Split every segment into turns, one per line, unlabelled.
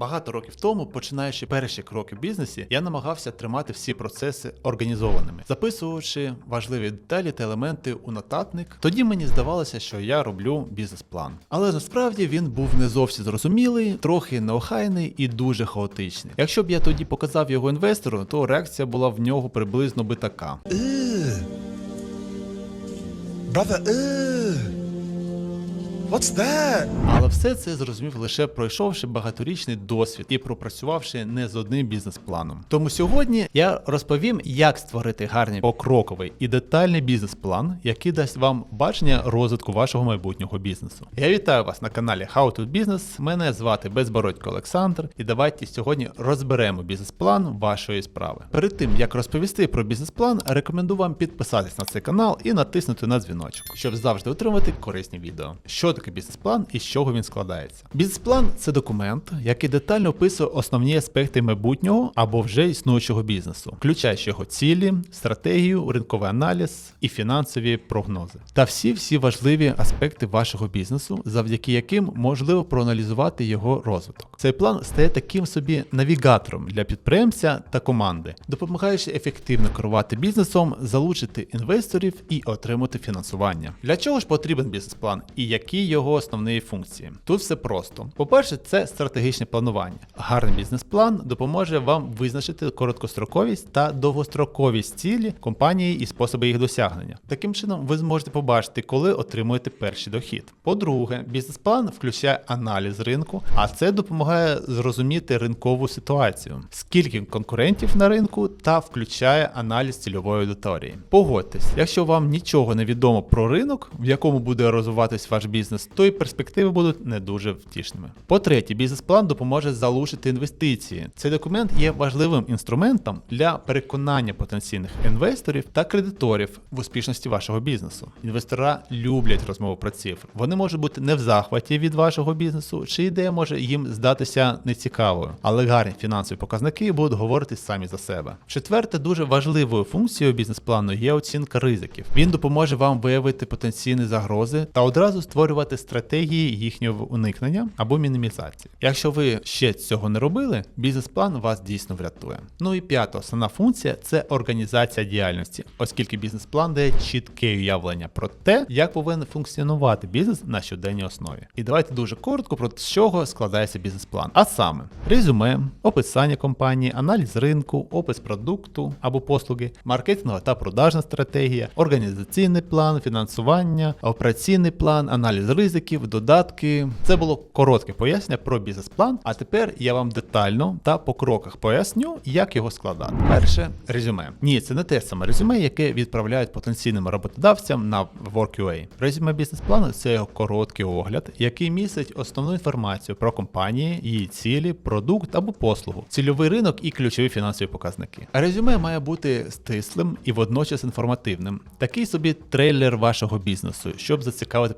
Багато років тому, починаючи перші кроки в бізнесі, я намагався тримати всі процеси організованими, записуючи важливі деталі та елементи у нотатник. Тоді мені здавалося, що я роблю бізнес-план. Але насправді він був не зовсім зрозумілий, трохи неохайний і дуже хаотичний. Якщо б я тоді показав його інвестору, то реакція була в нього приблизно би така.
Brother, ugh. What's that?
Але все це зрозумів лише пройшовши багаторічний досвід і пропрацювавши не з одним бізнес-планом. Тому сьогодні я розповім, як створити гарний покроковий і детальний бізнес-план, який дасть вам бачення розвитку вашого майбутнього бізнесу. Я вітаю вас на каналі How to Business. Мене звати Безбородько Олександр, і давайте сьогодні розберемо бізнес-план вашої справи. Перед тим як розповісти про бізнес-план, рекомендую вам підписатись на цей канал і натиснути на дзвіночок, щоб завжди отримати корисні відео. Що таке бізнес-план і з чого він складається? Бізнес-план це документ, який детально описує основні аспекти майбутнього або вже існуючого бізнесу, включаючи його цілі, стратегію, ринковий аналіз і фінансові прогнози. Та всі всі важливі аспекти вашого бізнесу, завдяки яким можливо проаналізувати його розвиток. Цей план стає таким собі навігатором для підприємця та команди, допомагаючи ефективно керувати бізнесом, залучити інвесторів і отримати фінансування. Для чого ж потрібен бізнес-план і які його основні функції? Тут все просто. По-перше, це стратегічне планування. Гарний бізнес-план допоможе вам визначити короткостроковість та довгостроковість цілі компанії і способи їх досягнення. Таким чином, ви зможете побачити, коли отримуєте перший дохід. По-друге, бізнес-план включає аналіз ринку, а це допомагає зрозуміти ринкову ситуацію, скільки конкурентів на ринку та включає аналіз цільової аудиторії. Погодьтесь, якщо вам нічого не відомо про ринок, в якому буде розвиватись ваш бізнес, то і перспективи будуть не дуже втішними. По-третє, бізнес-план допоможе залучити інвестиції. Цей документ є важливим інструментом для переконання потенційних інвесторів та кредиторів в успішності вашого бізнесу. Інвестора люблять розмову про цифри. Вони можуть бути не в захваті від вашого бізнесу, чи ідея може їм здатися нецікавою, але гарні фінансові показники будуть говорити самі за себе. Четверте, дуже важливою функцією бізнес-плану є оцінка ризиків. Він допоможе вам виявити потенційні загрози та одразу створювати стратегії їхнього уникнення або мінімізації. Якщо ви ще цього не робили, бізнес-план вас дійсно врятує. Ну і п'ята основна функція це організація діяльності, оскільки бізнес-план дає чітке уявлення про те, як повинен функціонувати бізнес на щоденній основі. І давайте дуже коротко про з чого складається бізнес-план. А саме резюме, описання компанії, аналіз ринку, опис продукту або послуги, маркетингова та продажна стратегія, організаційний план, фінансування, операційний план, аналіз ризиків, додатки. Це було коротке пояснення про бізнес-план. А тепер я вам детально та по кроках поясню, як його складати. Перше резюме. Ні, це не те саме резюме, яке відправляють потенційним роботодавцям на WorkUA. Резюме бізнес-плану це його короткий огляд, який містить основну інформацію про компанії, її цілі, продукт або послугу, цільовий ринок і ключові фінансові показники. Резюме має бути стислим і водночас інформативним. Такий собі трейлер вашого бізнесу, щоб зацікавити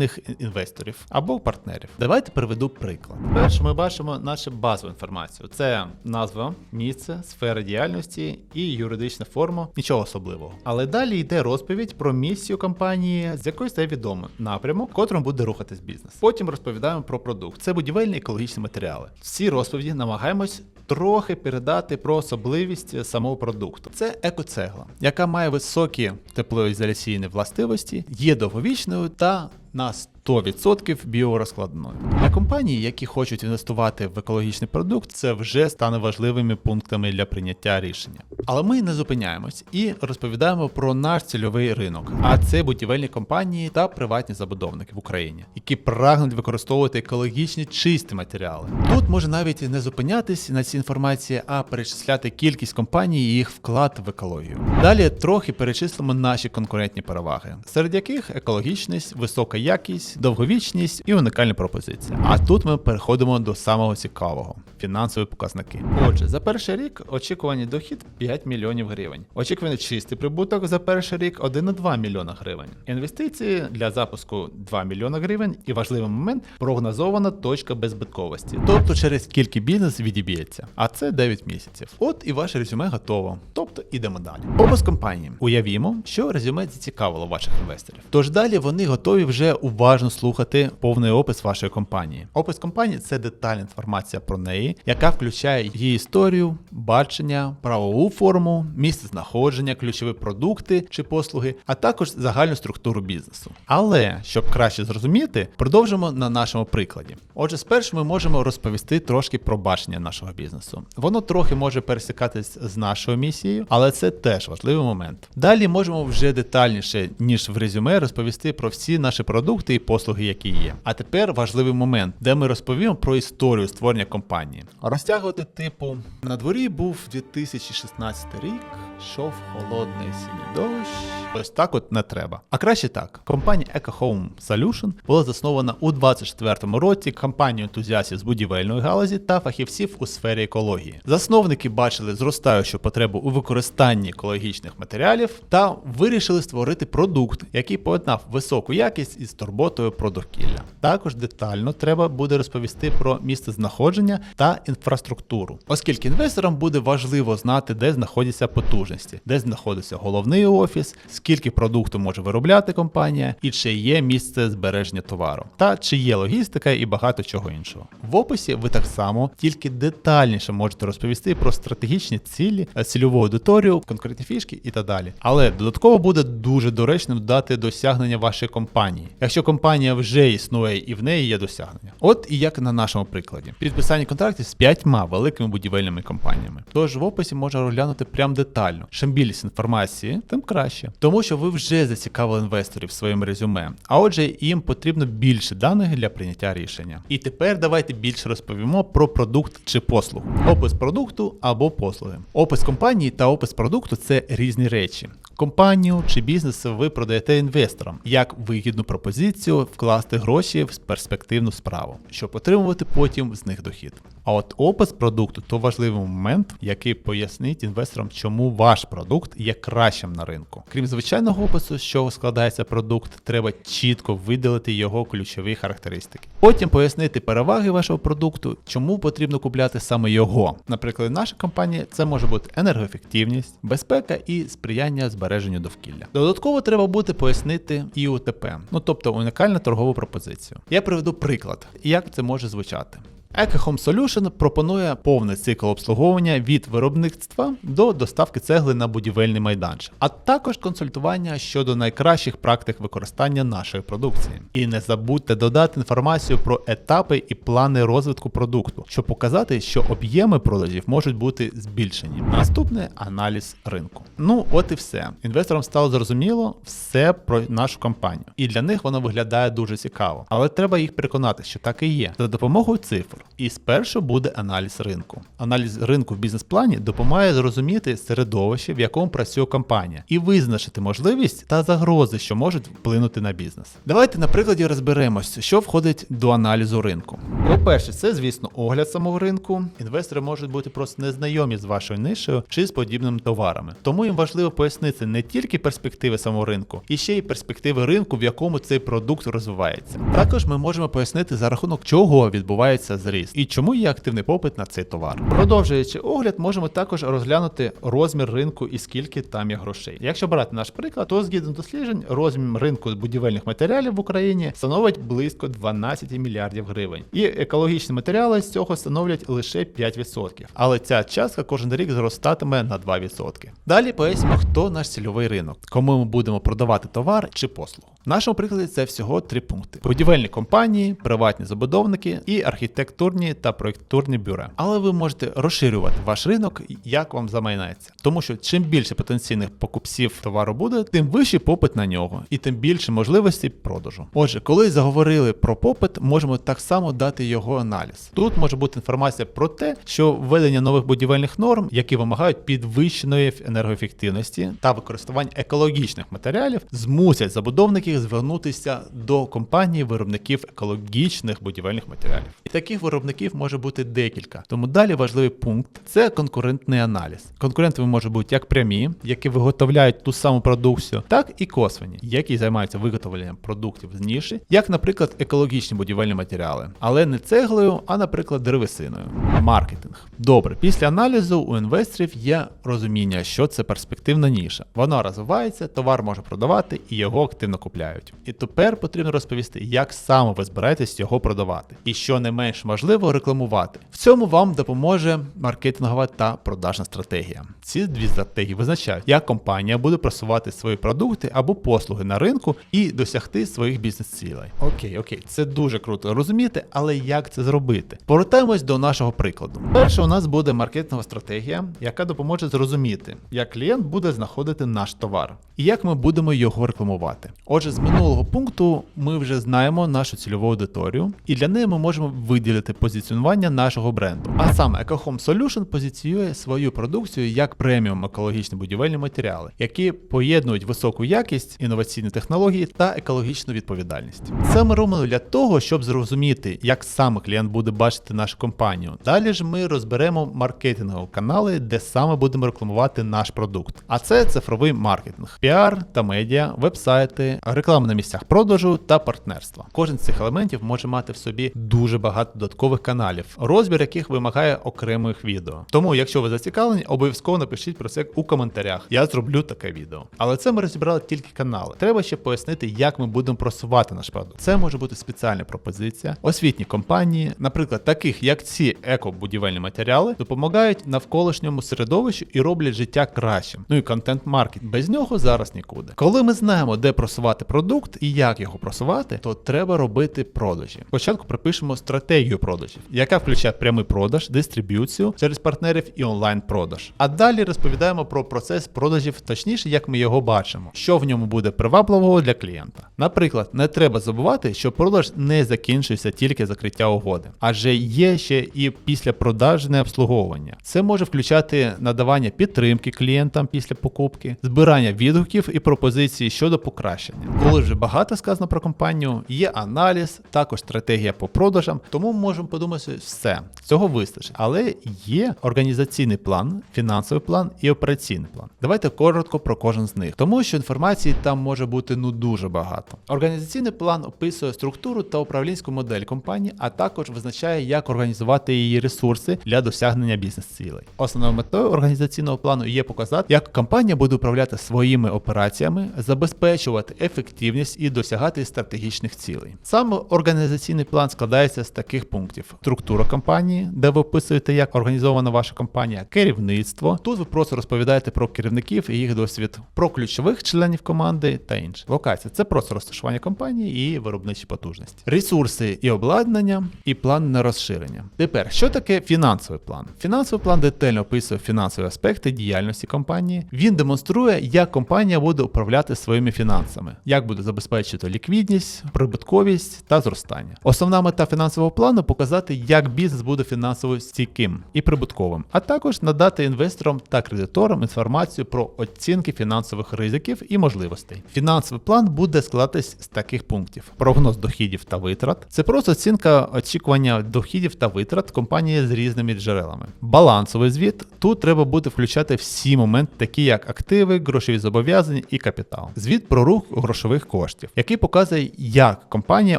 потенційних інвесторів або партнерів. Давайте приведу приклад. Перше, ми бачимо нашу базову інформацію: це назва, місце, сфера діяльності і юридична форма. Нічого особливого. Але далі йде розповідь про місію компанії, з якої стає відомо напрямок, котрим буде рухатись бізнес. Потім розповідаємо про продукт. Це будівельні екологічні матеріали. Всі розповіді намагаємось трохи передати про особливість самого продукту. Це екоцегла, яка має високі теплоізоляційні властивості, є довговічною та на 100% біорозкладною. Для компаній, які хочуть інвестувати в екологічний продукт, це вже стане важливими пунктами для прийняття рішення. Але ми не зупиняємось і розповідаємо про наш цільовий ринок. А це будівельні компанії та приватні забудовники в Україні, які прагнуть використовувати екологічні чисті матеріали. Тут може навіть не зупинятись на цій інформації, а перечисляти кількість компаній і їх вклад в екологію. Далі трохи перечислимо наші конкурентні переваги, серед яких екологічність, висока якість, довговічність і унікальні пропозиції. А тут ми переходимо до самого цікавого фінансові показники. Отже, за перший рік очікуваний дохід 5 мільйонів гривень. Очікуваний чистий прибуток за перший рік 1,2 мільйона гривень. Інвестиції для запуску 2 мільйона гривень. І важливий момент прогнозована точка беззбитковості. Тобто через скільки бізнес відіб'ється. А це 9 місяців. От і ваше резюме готово. Тобто ідемо далі. Опис компанії. Уявімо, що резюме зацікавило ваших інвесторів. Тож далі вони готові вже уважно уважно слухати повний опис вашої компанії. Опис компанії це детальна інформація про неї, яка включає її історію, бачення, правову форму, місце знаходження, ключові продукти чи послуги, а також загальну структуру бізнесу. Але щоб краще зрозуміти, продовжимо на нашому прикладі. Отже, спершу ми можемо розповісти трошки про бачення нашого бізнесу. Воно трохи може пересікатись з нашою місією, але це теж важливий момент. Далі можемо вже детальніше, ніж в резюме, розповісти про всі наші продукти і послуги, які є. А тепер важливий момент, де ми розповімо про історію створення компанії. Розтягувати типу на дворі був 2016 рік, йшов холодний синій дощ. Ось так от не треба. А краще так. Компанія Eco Home Solution була заснована у 24-му році компанією ентузіастів з будівельної галузі та фахівців у сфері екології. Засновники бачили зростаючу потребу у використанні екологічних матеріалів та вирішили створити продукт, який поєднав високу якість із турботою про довкілля. Також детально треба буде розповісти про місце знаходження та інфраструктуру, оскільки інвесторам буде важливо знати, де знаходяться потужності, де знаходиться головний офіс, скільки продукту може виробляти компанія, і чи є місце збереження товару, та чи є логістика і багато чого іншого. В описі ви так само тільки детальніше можете розповісти про стратегічні цілі, е, цільову аудиторію, конкретні фішки і так далі. Але додатково буде дуже доречним додати досягнення вашої компанії, якщо компанія вже існує і в неї є досягнення. От і як на нашому прикладі. Підписання контрактів з п'ятьма великими будівельними компаніями. Тож в описі можна розглянути прям детально. Чим більше інформації, тим краще. Тому що ви вже зацікавили інвесторів своїм резюме, а отже, їм потрібно більше даних для прийняття рішення. І тепер давайте більше розповімо про продукт чи послугу. Опис продукту або послуги. Опис компанії та опис продукту це різні речі. Компанію чи бізнес ви продаєте інвесторам як вигідну пропозицію вкласти гроші в перспективну справу, щоб отримувати потім з них дохід. А от опис продукту то важливий момент, який пояснить інвесторам, чому ваш продукт є кращим на ринку. Крім звичайного опису, з чого складається продукт, треба чітко виділити його ключові характеристики. Потім пояснити переваги вашого продукту, чому потрібно купляти саме його. Наприклад, в наша компанія це може бути енергоефективність, безпека і сприяння збереженню довкілля. Додатково треба буде пояснити і УТП, ну тобто унікальну торгову пропозицію. Я приведу приклад, як це може звучати. Eco Home Solution пропонує повний цикл обслуговування від виробництва до доставки цегли на будівельний майданчик, а також консультування щодо найкращих практик використання нашої продукції. І не забудьте додати інформацію про етапи і плани розвитку продукту, щоб показати, що об'єми продажів можуть бути збільшені. Наступне аналіз ринку. Ну, от і все. Інвесторам стало зрозуміло все про нашу компанію, і для них воно виглядає дуже цікаво. Але треба їх переконати, що так і є. За допомогою цифр. І спершу буде аналіз ринку. Аналіз ринку в бізнес-плані допомагає зрозуміти середовище, в якому працює компанія, і визначити можливість та загрози, що можуть вплинути на бізнес. Давайте на прикладі розберемось, що входить до аналізу ринку. По-перше, це, звісно, огляд самого ринку. Інвестори можуть бути просто незнайомі з вашою нишею чи з подібними товарами. Тому їм важливо пояснити не тільки перспективи самого ринку, і ще й перспективи ринку, в якому цей продукт розвивається. Також ми можемо пояснити за рахунок чого відбувається зріст і чому є активний попит на цей товар. Продовжуючи огляд, можемо також розглянути розмір ринку і скільки там є грошей. Якщо брати наш приклад, то згідно досліджень, розмір ринку будівельних матеріалів в Україні становить близько 12 мільярдів гривень. І екологічні матеріали з цього становлять лише 5%. Але ця частка кожен рік зростатиме на 2%. Далі пояснимо, хто наш цільовий ринок, кому ми будемо продавати товар чи послугу. В нашому прикладі це всього три пункти: будівельні компанії, приватні забудовники і архітектурні та проєктурні бюра. Але ви можете розширювати ваш ринок, як вам замайнеться. Тому що чим більше потенційних покупців товару буде, тим вищий попит на нього, і тим більше можливостей продажу. Отже, коли заговорили про попит, можемо так само дати його аналіз. Тут може бути інформація про те, що введення нових будівельних норм, які вимагають підвищеної енергоефективності та використання екологічних матеріалів, змусять забудовників звернутися до компаній виробників екологічних будівельних матеріалів. І таких виробників може бути декілька. Тому далі важливий пункт це конкурентний аналіз. Конкурентами можуть бути як прямі, які виготовляють ту саму продукцію, так і косвені, які займаються виготовленням продуктів з ніші, як, наприклад, екологічні будівельні матеріали, але не цеглою, а, наприклад, деревесиною. Маркетинг. Добре, після аналізу у інвесторів є розуміння, що це перспективна ніша. Вона розвивається, товар може продавати і його активно купляти. Купляють. І тепер потрібно розповісти, як саме ви збираєтесь його продавати, і що не менш важливо рекламувати. В цьому вам допоможе маркетингова та продажна стратегія. Ці дві стратегії визначають, як компанія буде просувати свої продукти або послуги на ринку і досягти своїх бізнес-цілей. Окей, окей, це дуже круто розуміти, але як це зробити? Повертаємось до нашого прикладу. Перше, у нас буде маркетингова стратегія, яка допоможе зрозуміти, як клієнт буде знаходити наш товар і як ми будемо його рекламувати. Отже, з минулого пункту ми вже знаємо нашу цільову аудиторію, і для неї ми можемо виділити позиціонування нашого бренду. А саме EcoHome Solution позиціює свою продукцію як преміум екологічні будівельні матеріали, які поєднують високу якість, інноваційні технології та екологічну відповідальність. Це ми робимо для того, щоб зрозуміти, як саме клієнт буде бачити нашу компанію. Далі ж ми розберемо маркетингові канали, де саме будемо рекламувати наш продукт. А це цифровий маркетинг, піар та медіа, вебсайти, реклама на місцях продажу та партнерства. Кожен з цих елементів може мати в собі дуже багато додаткових каналів, розбір яких вимагає окремих відео. Тому, якщо ви зацікавлені, обов'язково напишіть про це у коментарях. Я зроблю таке відео. Але це ми розібрали тільки канали. Треба ще пояснити, як ми будемо просувати наш продукт. Це може бути спеціальна пропозиція, освітні компанії, наприклад, таких як ці еко-будівельні матеріали, допомагають навколишньому середовищу і роблять життя кращим. Ну і контент-маркет. Без нього зараз нікуди. Коли ми знаємо, де просувати продукт і як його просувати, то треба робити продажі. Спочатку припишемо стратегію продажів, яка включає прямий продаж, дистриб'юцію через партнерів і онлайн-продаж. А далі розповідаємо про процес продажів, точніше, як ми його бачимо, що в ньому буде привабливого для клієнта. Наприклад, не треба забувати, що продаж не закінчується тільки закриття угоди, адже є ще і післяпродажне обслуговування. Це може включати надавання підтримки клієнтам після покупки, збирання відгуків і пропозиції щодо покращення. Коли вже багато сказано про компанію, є аналіз, також стратегія по продажам, тому ми можемо подумати, все цього вистачить. Але є організаційний план, фінансовий план і операційний план. Давайте коротко про кожен з них, тому що інформації там може бути ну дуже багато. Організаційний план описує структуру та управлінську модель компанії, а також визначає, як організувати її ресурси для досягнення бізнес-цілей. Основною метою організаційного плану є показати, як компанія буде управляти своїми операціями, забезпечувати ефективність і досягати стратегічних цілей. Саме організаційний план складається з таких пунктів: структура компанії, де ви описуєте, як організована ваша компанія, керівництво. Тут ви просто розповідаєте про керівників і їх досвід, про ключових членів команди та інше. Локація це просто розташування компанії і виробничі потужності, ресурси і обладнання, і план на розширення. Тепер що таке фінансовий план? Фінансовий план детально описує фінансові аспекти діяльності компанії. Він демонструє, як компанія буде управляти своїми фінансами, як буде забезпечити ліквідність, прибутковість та зростання. Основна мета фінансового плану показати, як бізнес буде фінансово стійким і прибутковим, а також надати інвесторам та кредиторам інформацію про оцінки фінансових ризиків і можливостей. Фінансовий план буде складатись з таких пунктів: прогноз доходів та витрат. Це просто оцінка очікування доходів та витрат компанії з різними джерелами. Балансовий звіт тут треба буде включати всі моменти, такі як активи, грошові зобов'язання і капітал. Звіт про рух грошових коштів, який показує, як компанія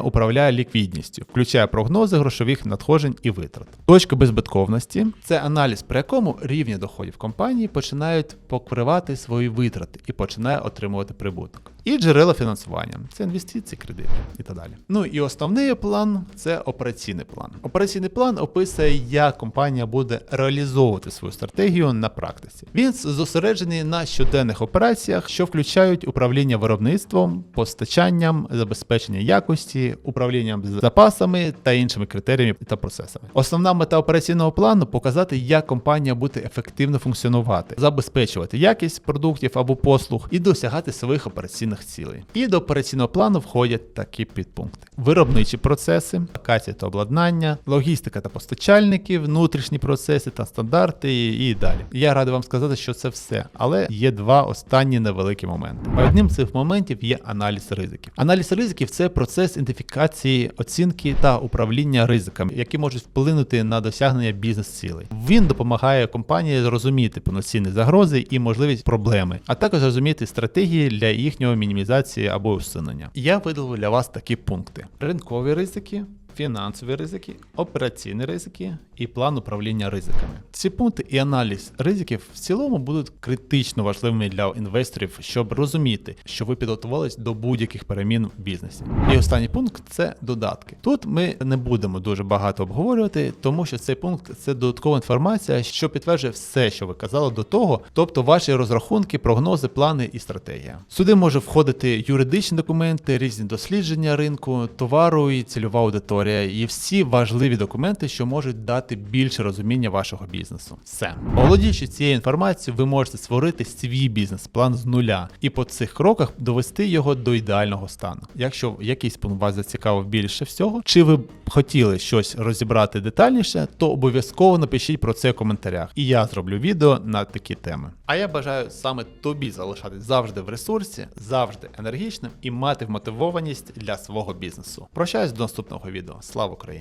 управляє ліквідністю, включає прогнози грошових надходжень і витрат. Точка безбитковності це аналіз, при якому рівні доходів компанії починають покривати свої витрати і починає отримувати прибуток. І джерела фінансування це інвестиції, кредити і так далі. Ну і основний план це операційний план. Операційний план описує, як компанія буде реалізовувати свою стратегію на практиці. Він зосереджений на щоденних операціях, що включають управління виробництвом, постачанням, забезпечення якості, управлінням з запасами та іншими критеріями та процесами. Основна мета операційного плану показати, як компанія буде ефективно функціонувати, забезпечувати якість продуктів або послуг і досягати своїх операційних цілей. І до операційного плану входять такі підпункти: виробничі процеси, локація та обладнання, логістика та постачальники, внутрішні процеси та стандарти і, і далі. Я радий вам сказати, що це все, але є два останні невеликі моменти. Одним з цих моментів є аналіз ризиків. Аналіз ризиків це процес ідентифікації, оцінки та управління ризиками, які можуть вплинути на досягнення бізнес-цілей. Він допомагає компанії зрозуміти повноцінні загрози і можливість проблеми, а також зрозуміти стратегії для їхнього мінімізації або усунення. Я видалив для вас такі пункти: ринкові ризики, фінансові ризики, операційні ризики і план управління ризиками. Ці пункти і аналіз ризиків в цілому будуть критично важливими для інвесторів, щоб розуміти, що ви підготувались до будь-яких перемін в бізнесі. І останній пункт це додатки. Тут ми не будемо дуже багато обговорювати, тому що цей пункт це додаткова інформація, що підтверджує все, що ви казали до того, тобто ваші розрахунки, прогнози, плани і стратегія. Сюди може входити юридичні документи, різні дослідження ринку, товару і цільова аудиторія, і всі важливі документи, що можуть дати більше розуміння вашого бізнесу. Все, володіючи цією інформацією, ви можете створити свій бізнес-план з нуля і по цих кроках довести його до ідеального стану. Якщо якийсь пункт вас зацікавив більше всього, чи ви б хотіли щось розібрати детальніше, то обов'язково напишіть про це в коментарях, і я зроблю відео на такі теми. А я бажаю саме тобі залишатись завжди в ресурсі, завжди енергічним і мати вмотивованість для свого бізнесу. Прощаюсь до наступного Слава Україні!